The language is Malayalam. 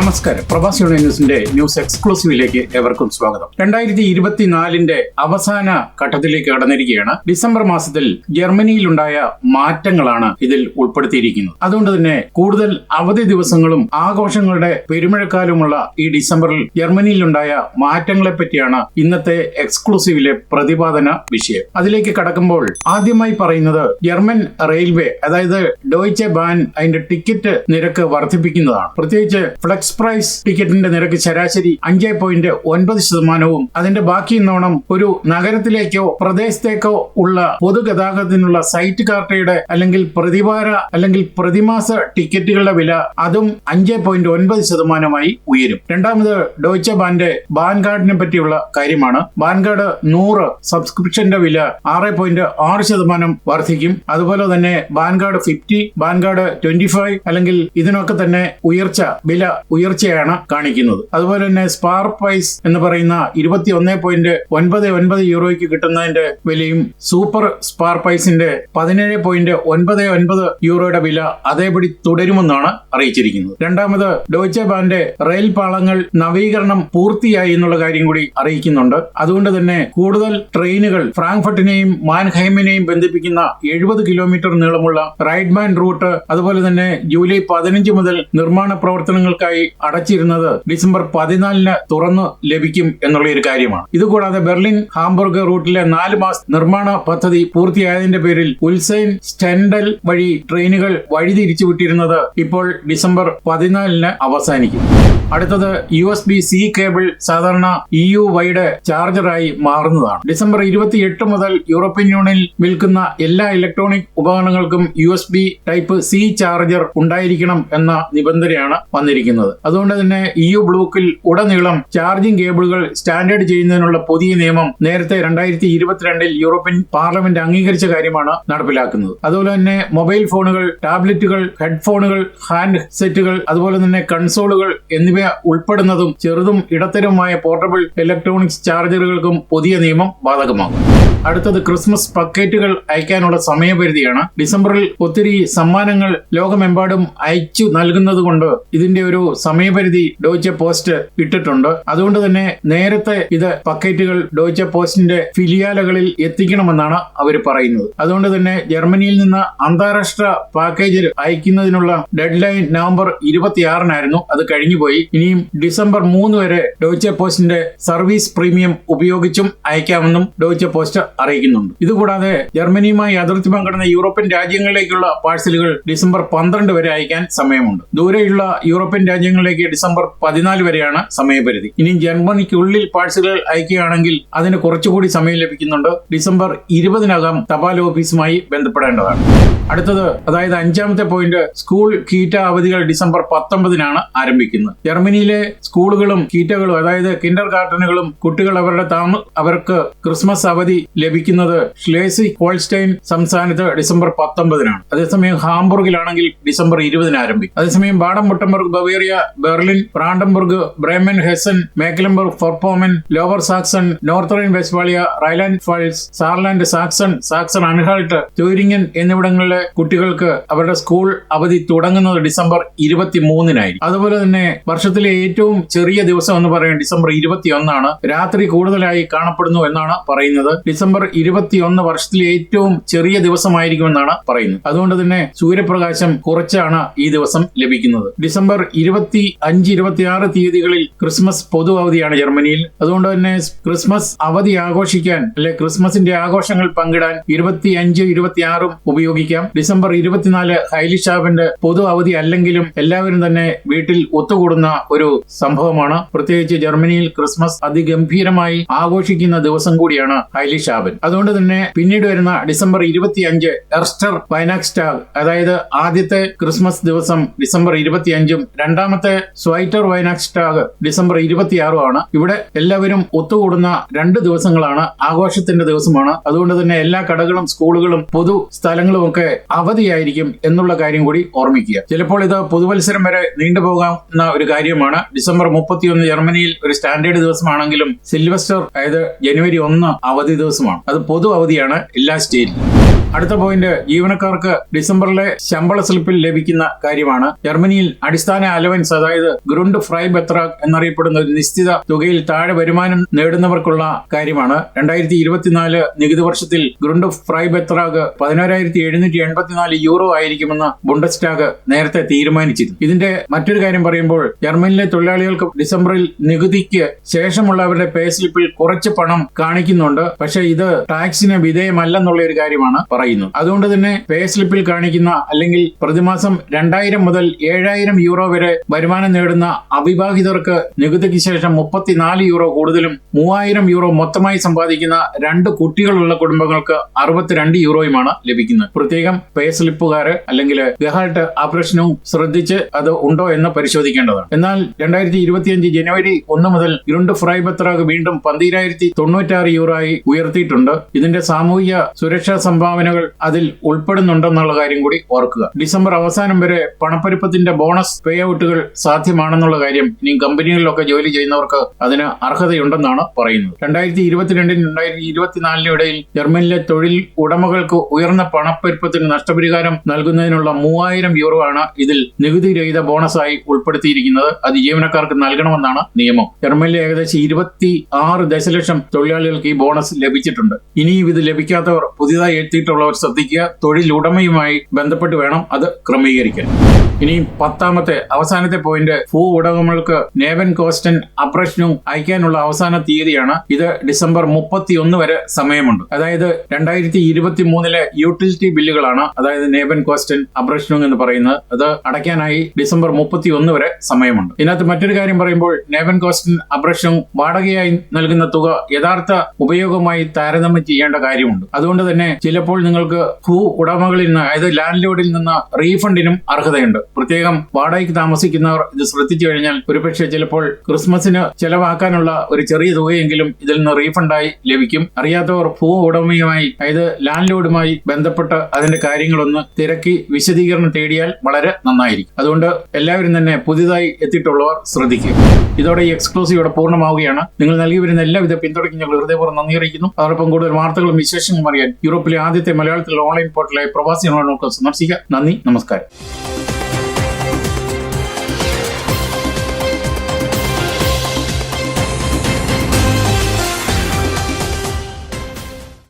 നമസ്കാരം. പ്രവാസി ന്യൂസിന്റെ ന്യൂസ് എക്സ്ക്ലൂസീവിലേക്ക് ഏവർക്കും സ്വാഗതം. രണ്ടായിരത്തി ഇരുപത്തിനാലിന്റെ അവസാന ഘട്ടത്തിലേക്ക് കടന്നിരിക്കുകയാണ്. ഡിസംബർ മാസത്തിൽ ജർമ്മനിയിലുണ്ടായ മാറ്റങ്ങളാണ് ഇതിൽ ഉൾപ്പെടുത്തിയിരിക്കുന്നത്. അതുകൊണ്ട് തന്നെ കൂടുതൽ അവധി ദിവസങ്ങളും ആഘോഷങ്ങളുടെ പെരുമഴക്കാലുമുള്ള ഈ ഡിസംബറിൽ ജർമ്മനിയിലുണ്ടായ മാറ്റങ്ങളെ പറ്റിയാണ് ഇന്നത്തെ എക്സ്ക്ലൂസീവിലെ പ്രതിപാദന വിഷയം. അതിലേക്ക് കടക്കുമ്പോൾ ആദ്യമായി പറയുന്നത് ജർമ്മൻ റെയിൽവേ അതായത് ഡോയ്ച്ചെ ബാൻ അതിന്റെ ടിക്കറ്റ് നിരക്ക് വർദ്ധിപ്പിക്കുന്നതാണ്. പ്രത്യേകിച്ച് ഫ്ലെക്സ് പ്രൈസ് ടിക്കറ്റിന്റെ നിരക്ക് ശരാശരി അഞ്ച് പോയിന്റ് ഒൻപത് ശതമാനവും. അതിന്റെ ബാക്കി നോണം ഒരു നഗരത്തിലേക്കോ പ്രദേശത്തേക്കോ ഉള്ള പൊതുഗതാഗതത്തിനുള്ള സൈറ്റ് കാർട്ടയുടെ അല്ലെങ്കിൽ പ്രതിവാര അല്ലെങ്കിൽ പ്രതിമാസ ടിക്കറ്റുകളുടെ വില അതും അഞ്ച് പോയിന്റ് ഒൻപത് ശതമാനമായി ഉയരും. രണ്ടാമത് ഡോയ്ച്ച ബാന്റെ ബാൻ കാർഡിനെ പറ്റിയുള്ള കാര്യമാണ്. ബാൻ കാർഡ് നൂറ് സബ്സ്ക്രിപ്ഷന്റെ വില ആറ് പോയിന്റ് ആറ് ശതമാനം വർദ്ധിക്കും. അതുപോലെ തന്നെ BahnCard fifty BahnCard twenty five അല്ലെങ്കിൽ ഇതിനൊക്കെ തന്നെ ഉയർച്ച വില ഉയർച്ചയാണ് കാണിക്കുന്നത്. അതുപോലെ തന്നെ സ്പാർ പ്രൈസ് എന്ന് പറയുന്ന ഇരുപത്തി ഒന്ന് പോയിന്റ് ഒൻപത് ഒൻപത് യൂറോയ്ക്ക് കിട്ടുന്നതിന്റെ വിലയും സൂപ്പർ സ്പാർ പ്രൈസിന്റെ പതിനേഴ് പോയിന്റ് ഒൻപത് ഒൻപത് യൂറോയുടെ വില അതേപടി തുടരുമെന്നാണ് അറിയിച്ചിരിക്കുന്നത്. രണ്ടാമത് ഡോയ്ച്ചെ ബാന്റെ റെയിൽ പാളങ്ങൾ നവീകരണം പൂർത്തിയായി എന്നുള്ള കാര്യം കൂടി അറിയിക്കുന്നുണ്ട്. അതുകൊണ്ട് തന്നെ കൂടുതൽ ട്രെയിനുകൾ ഫ്രാങ്ക്ഫർട്ടിനെയും മാൻഹൈമിനെയും ബന്ധിപ്പിക്കുന്ന എഴുപത് കിലോമീറ്റർ നീളമുള്ള റൈഡ്മാൻ റൂട്ട് അതുപോലെ തന്നെ ജൂലൈ പതിനഞ്ച് മുതൽ നിർമ്മാണ പ്രവർത്തനങ്ങൾക്കായി അടച്ചിരുന്നത് ഡിസംബർ പതിനാലിന് തുറന്നു ലഭിക്കും എന്നുള്ള ഒരു കാര്യമാണ്. ഇതുകൂടാതെ ബെർലിൻ ഹാംബർഗ് റൂട്ടിലെ നാല് മാസ നിർമ്മാണ പദ്ധതി പൂർത്തിയായതിന്റെ പേരിൽ ഉൽസൈൻ സ്റ്റെൻഡൽ വഴി ട്രെയിനുകൾ വഴിതിരിച്ചു വിട്ടിരുന്നത് ഇപ്പോൾ ഡിസംബർ പതിനാലിന് അവസാനിക്കും. അടുത്തത് U S B C cable സാധാരണ ഇ യു വൈഡ് ചാർജറായി മാറുന്നതാണ്. ഡിസംബർ ഇരുപത്തിയെട്ട് മുതൽ യൂറോപ്യൻ യൂണിയനിൽ വിൽക്കുന്ന എല്ലാ electronic ഉപകരണങ്ങൾക്കും U S B type C charger ഉണ്ടായിരിക്കണം എന്ന നിബന്ധനയാണ് വന്നിരിക്കുന്നത്. അതുകൊണ്ട് തന്നെ ഇ യു ബ്ലൂക്കിൽ ഉടനീളം ചാർജിംഗ് കേബിളുകൾ സ്റ്റാൻഡേർഡ് ചെയ്യുന്നതിനുള്ള പുതിയ നിയമം നേരത്തെ രണ്ടായിരത്തി ഇരുപത്തിരണ്ടിൽ യൂറോപ്യൻ പാർലമെന്റ് അംഗീകരിച്ച കാര്യമാണ് നടപ്പിലാക്കുന്നത്. അതുപോലെ തന്നെ മൊബൈൽ ഫോണുകൾ ടാബ്ലറ്റുകൾ ഹെഡ്ഫോണുകൾ ഹാൻഡ് സെറ്റുകൾ അതുപോലെ തന്നെ കൺസോളുകൾ എന്നിവ ഉൾപ്പെടുന്നതും ചെറുതും ഇടത്തരവുമായ പോർട്ടബിൾ ഇലക്ട്രോണിക്സ് ചാർജറുകൾക്കും പുതിയ നിയമം ബാധകമാകും. അടുത്തത് ക്രിസ്മസ് പക്കേറ്റുകൾ അയക്കാനുള്ള സമയപരിധിയാണ്. ഡിസംബറിൽ ഒത്തിരി സമ്മാനങ്ങൾ ലോകമെമ്പാടും അയച്ചു നൽകുന്നത് കൊണ്ട് ഇതിന്റെ ഒരു സമയപരിധി ഡോയ്ച്ചെ പോസ്റ്റ് ഇട്ടിട്ടുണ്ട്. അതുകൊണ്ട് തന്നെ നേരത്തെ ഇത് പക്കറ്റുകൾ ഡോയ്ച്ചെ പോസ്റ്റിന്റെ ഫിലിയാലകളിൽ എത്തിക്കണമെന്നാണ് അവർ പറയുന്നത്. അതുകൊണ്ട് തന്നെ ജർമ്മനിയിൽ നിന്ന് അന്താരാഷ്ട്ര പാക്കേജ് അയക്കുന്നതിനുള്ള ഡെഡ് ലൈൻ നവംബർ ഇരുപത്തിയാറിനായിരുന്നു. അത് കഴിഞ്ഞുപോയി. ഇനിയും ഡിസംബർ മൂന്ന് വരെ ഡോയ്ച്ചെ പോസ്റ്റിന്റെ സർവീസ് പ്രീമിയം ഉപയോഗിച്ചും അയക്കാമെന്നും ഡോയ്ച്ചെ പോസ്റ്റ് അറിയിക്കുന്നുണ്ട്. ഇതുകൂടാതെ ജർമ്മനിയുമായി അതിർത്തി പങ്കിടുന്ന യൂറോപ്യൻ രാജ്യങ്ങളിലേക്കുള്ള പാഴ്സലുകൾ ഡിസംബർ പന്ത്രണ്ട് വരെ അയക്കാൻ സമയമുണ്ട്. ദൂരെയുള്ള യൂറോപ്യൻ രാജ്യങ്ങളിലേക്ക് ഡിസംബർ പതിനാല് വരെയാണ് സമയപരിധി. ഇനി ജർമ്മനിക്കുള്ളിൽ പാഴ്സലുകൾ അയക്കുകയാണെങ്കിൽ അതിന് കുറച്ചുകൂടി സമയം ലഭിക്കുന്നുണ്ട്. ഡിസംബർ ഇരുപതിനകം തപാൽ ഓഫീസുമായി ബന്ധപ്പെടേണ്ടതാണ്. അടുത്തത് അതായത് അഞ്ചാമത്തെ പോയിന്റ് സ്കൂൾ കീറ്റ അവധികൾ ഡിസംബർ പത്തൊമ്പതിനാണ് ആരംഭിക്കുന്നത്. ജർമ്മനിയിലെ സ്കൂളുകളും കീറ്റകളും അതായത് കിൻഡർ ഗാർട്ടനുകളും കുട്ടികൾ അവരുടെ താമ അവർക്ക് ക്രിസ്മസ് അവധി ലഭിക്കുന്നത് ഷ്ലേസി ഹോൾസ്റ്റൈൻ സംസ്ഥാനത്ത് ഡിസംബർ പത്തൊമ്പതിനാണ്. അതേസമയം ഹാംബുർഗിലാണെങ്കിൽ ഡിസംബർ ഇരുപതിന് ആരംഭിക്കും. അതേസമയം Baden Wurttemberg Bavaria Berlin Brandenburg Bremen Hessen Mecklenburg ഫോർപോമൻ Lower Saxony North Rhine Westphalia Rhineland Pfalz Saarland Saxony Saxony Anhalt Thuringen എന്നിവിടങ്ങളിലെ കുട്ടികൾക്ക് അവരുടെ സ്കൂൾ അവധി തുടങ്ങുന്നത് ഡിസംബർ ഇരുപത്തി മൂന്നിനായിരിക്കും അതുപോലെ തന്നെ വർഷത്തിലെ ഏറ്റവും ചെറിയ ദിവസം എന്ന് പറയുന്നത് ഡിസംബർ ഇരുപത്തി ഒന്നാണ് രാത്രി കൂടുതലായി കാണപ്പെടുന്നു എന്നാണ് പറയുന്നത്. ഡിസംബർ ഇരുപത്തിയൊന്ന് വർഷത്തിലെ ഏറ്റവും ചെറിയ ദിവസമായിരിക്കുമെന്നാണ് പറയുന്നത്. അതുകൊണ്ട് തന്നെ സൂര്യപ്രകാശം കുറച്ചാണ് ഈ ദിവസം ലഭിക്കുന്നത്. ഡിസംബർ ഇരുപത്തി അഞ്ച് ഇരുപത്തി ആറ് തീയതികളിൽ ക്രിസ്മസ് പൊതു അവധിയാണ് ജർമ്മനിയിൽ. അതുകൊണ്ട് തന്നെ ക്രിസ്മസ് അവധി ആഘോഷിക്കാൻ അല്ലെ ക്രിസ്മസിന്റെ ആഘോഷങ്ങൾ പങ്കിടാൻ ഇരുപത്തി അഞ്ച് ഇരുപത്തി ആറും ഉപയോഗിക്കാം. ഡിസംബർ ഇരുപത്തിനാല് ഹൈലി ഷാബിന്റെ പൊതു അവധി അല്ലെങ്കിലും എല്ലാവരും തന്നെ വീട്ടിൽ ഒത്തുകൂടുന്ന ഒരു സംഭവമാണ്. പ്രത്യേകിച്ച് ജർമ്മനിയിൽ ക്രിസ്മസ് അതിഗംഭീരമായി ആഘോഷിക്കുന്ന ദിവസം കൂടിയാണ് ഹൈലി ഹൈലിഷാബൻ അതുകൊണ്ട് തന്നെ പിന്നീട് വരുന്ന ഡിസംബർ ഇരുപത്തിയഞ്ച് എർസ്റ്റർ വൈനാക്സ്റ്റാഗ് അതായത് ആദ്യത്തെ ക്രിസ്മസ് ദിവസം ഡിസംബർ ഇരുപത്തിയഞ്ചും രണ്ടാമത്തെ സ്വൈറ്റർ വൈനാക്സ്റ്റാഗ് ഡിസംബർ ഇരുപത്തിയാറുമാണ് ഇവിടെ എല്ലാവരും ഒത്തുകൂടുന്ന രണ്ട് ദിവസങ്ങളാണ് ആഘോഷത്തിന്റെ ദിവസമാണ്. അതുകൊണ്ട് തന്നെ എല്ലാ കടകളും സ്കൂളുകളും പൊതു സ്ഥലങ്ങളും ഒക്കെ അവധിയായിരിക്കും എന്നുള്ള കാര്യം കൂടി ഓർമ്മിക്കുക. ചിലപ്പോൾ ഇത് പുതുവത്സരം വരെ നീണ്ടുപോകാവുന്ന ഒരു കാര്യമാണ്. ഡിസംബർ മുപ്പത്തിയൊന്ന് ജർമ്മനിയിൽ ഒരു സ്റ്റാൻഡേർഡ് ദിവസമാണെങ്കിലും സിൽവസ്റ്റർ അതായത് ജനുവരി ഒന്ന് അവധി ദിവസമാണ്. അത് പൊതു അവധിയാണ് എല്ലാ സ്റ്റേറ്റിലും. അടുത്ത പോയിന്റ് ജീവനക്കാർക്ക് ഡിസംബറിലെ ശമ്പള സ്ലിപ്പിൽ ലഭിക്കുന്ന കാര്യമാണ്. ജർമ്മനിയിൽ അടിസ്ഥാന അലവൻസ് അതായത് ഗ്രുണ്ട് ഫ്രൈ ബെത്രാഗ് എന്നറിയപ്പെടുന്ന ഒരു നിശ്ചിത തുകയിൽ താഴെ വരുമാനം നേടുന്നവർക്കുള്ള കാര്യമാണ്. രണ്ടായിരത്തി ഇരുപത്തിനാല് നികുതി വർഷത്തിൽ ഗ്രുണ്ട് ഫ്രൈ ബെത്രാഗ് പതിനോരായിരത്തി എഴുന്നൂറ്റി എൺപത്തിനാല് യൂറോ ആയിരിക്കുമെന്ന് ബുണ്ടസ്റ്റാഗ് നേരത്തെ തീരുമാനിച്ചിരുന്നു. ഇതിന്റെ മറ്റൊരു കാര്യം പറയുമ്പോൾ ജർമ്മനിയിലെ തൊഴിലാളികൾക്ക് ഡിസംബറിൽ നികുതിക്ക് ശേഷമുള്ള അവരുടെ പേ സ്ലിപ്പിൽ കുറച്ച് പണം കാണിക്കുന്നുണ്ട്. പക്ഷേ ഇത് ടാക്സിന് വിധേയമല്ലെന്നുള്ള ഒരു കാര്യമാണ് പറയുന്നത് അതുകൊണ്ട് തന്നെ പേ സ്ലിപ്പിൽ കാണിക്കുന്ന അല്ലെങ്കിൽ പ്രതിമാസം രണ്ടായിരം മുതൽ ഏഴായിരം യൂറോ വരെ വരുമാനം നേടുന്ന അവിവാഹിതർക്ക് നികുതിക്ക് ശേഷം മുപ്പത്തിനാല് യൂറോ കൂടുതലും മൂവായിരം യൂറോ മൊത്തമായി സമ്പാദിക്കുന്ന രണ്ട് കുട്ടികളുള്ള കുടുംബങ്ങൾക്ക് അറുപത്തിരണ്ട് യൂറോയുമാണ് ലഭിക്കുന്നത്. പ്രത്യേകം പേ സ്ലിപ്പുകാര് അല്ലെങ്കിൽ ഗഹാൾട്ട് പ്രശ്നവും ശ്രദ്ധിച്ച് അത് ഉണ്ടോ എന്ന് പരിശോധിക്കേണ്ടതാണ്. എന്നാൽ രണ്ടായിരത്തി ഇരുപത്തിയഞ്ച് ജനുവരി ഒന്ന് മുതൽ ഇരുണ്ട് ഫ്രൈ വീണ്ടും പന്തിരായിരത്തി തൊണ്ണൂറ്റാറ് യൂറോ ആയി ഉയർത്തിയിട്ടുണ്ട്. ഇതിന്റെ സാമൂഹിക സുരക്ഷാ സംഭാവനകൾ അതിൽ ഉൾപ്പെടുന്നുണ്ടെന്നുള്ള കാര്യം കൂടി ഓർക്കുക. ഡിസംബർ അവസാനം വരെ പണപ്പെരുപ്പത്തിന്റെ ബോണസ് പേ ഔട്ടുകൾ സാധ്യമാണെന്നുള്ള കാര്യം ഇനി കമ്പനികളിലൊക്കെ ജോലി ചെയ്യുന്നവർക്ക് അതിന് അർഹതയുണ്ടെന്നാണ് പറയുന്നത്. രണ്ടായിരത്തി ഇരുപത്തിരണ്ടിനും രണ്ടായിരത്തി ഇരുപത്തിനാലിനും ഇടയിൽ ജർമ്മനിലെ തൊഴിൽ ഉടമകൾക്ക് ഉയർന്ന പണപ്പെരുപ്പത്തിന് നഷ്ടപരിഹാരം നൽകുന്നതിനുള്ള മൂവായിരം യൂറോ ആണ് ഇതിൽ നികുതി രഹിത ബോണസായി ഉൾപ്പെടുത്തിയിരിക്കുന്നത്. അത് ജീവനക്കാർക്ക് നൽകണമെന്നാണ് നിയമം. ജർമ്മനിലെ ഏകദേശം ഇരുപത്തി ആറ് ദശലക്ഷം തൊഴിലാളികൾക്ക് ഈ ബോണസ് ലഭിച്ചിട്ടുണ്ട്. ഇനിയും ഇത് ലഭിക്കാത്തവർ പുതിയതായി എത്തിയിട്ടുള്ളവർ ശ്രദ്ധിക്കുക. തൊഴിലുടമയുമായി ബന്ധപ്പെട്ട് വേണം അത് ക്രമീകരിക്കാൻ. ഇനി പത്താമത്തെ അവസാനത്തെ പോയിന്റ് ഭൂ ഉടമകൾക്ക് നേവൻ കോസ്റ്റൻ അപ്രശ്നവും അയക്കാനുള്ള അവസാന തീയതിയാണ്. ഇത് ഡിസംബർ മുപ്പത്തി ഒന്ന് വരെ സമയമുണ്ട്. അതായത് രണ്ടായിരത്തി ഇരുപത്തി മൂന്നിലെ യൂട്ടിലിറ്റി ബില്ലുകളാണ് അതായത് നേവൻ കോസ്റ്റൻ അപ്രശ്നവും എന്ന് പറയുന്നത്. അത് അടയ്ക്കാനായി ഡിസംബർ മുപ്പത്തി ഒന്ന് വരെ സമയമുണ്ട്. ഇതിനകത്ത് മറ്റൊരു കാര്യം പറയുമ്പോൾ നേവൻ കോസ്റ്റൻ അപ്രശ്നവും വാടകയായി നൽകുന്ന തുക യഥാർത്ഥ ഉപയോഗമായി താരതമ്യം ചെയ്യേണ്ട കാര്യമുണ്ട്. അതുകൊണ്ട് തന്നെ ചിലപ്പോൾ നിങ്ങൾക്ക് ഭൂ ഉടമകളിൽ നിന്ന് അതായത് ലാൻഡ് ലോഡിൽ നിന്ന് റീഫണ്ടിനും അർഹതയുണ്ട്. പ്രത്യേകം വാടകയ്ക്ക് താമസിക്കുന്നവർ ഇത് ശ്രദ്ധിച്ചു കഴിഞ്ഞാൽ ഒരുപക്ഷെ ചിലപ്പോൾ ക്രിസ്മസിന് ചെലവാക്കാനുള്ള ഒരു ചെറിയ തുകയെങ്കിലും ഇതിൽ നിന്ന് റീഫണ്ടായി ലഭിക്കും. അറിയാത്തവർ ഭൂ ഉടമയുമായി അതായത് ലാൻഡ് ലോഡുമായി ബന്ധപ്പെട്ട് അതിന്റെ കാര്യങ്ങളൊന്ന് തിരക്കി വിശദീകരണം തേടിയാൽ വളരെ നന്നായിരിക്കും. അതുകൊണ്ട് എല്ലാവരും തന്നെ പുതിയതായി എത്തിയിട്ടുള്ളവർ ശ്രദ്ധിക്കുക. ഇതോടെ ഈ എക്സ്ക്ലൂസീവ് ഇവിടെ പൂർണമാവുകയാണ്. നിങ്ങൾ നൽകി വരുന്ന എല്ലാവിധ പിന്തുണയ്ക്കും ഞങ്ങൾ ഹൃദയപൂർവം നന്ദി അറിയിക്കുന്നു. അതോടൊപ്പം കൂടുതൽ വാർത്തകളും വിശേഷങ്ങളും അറിയാൻ യൂറോപ്പിലെ ആദ്യത്തെ മലയാളത്തിലുള്ള ഓൺലൈൻ പോർട്ടലായ പ്രവാസി സന്ദർശിക്കുക. നന്ദി നമസ്കാരം.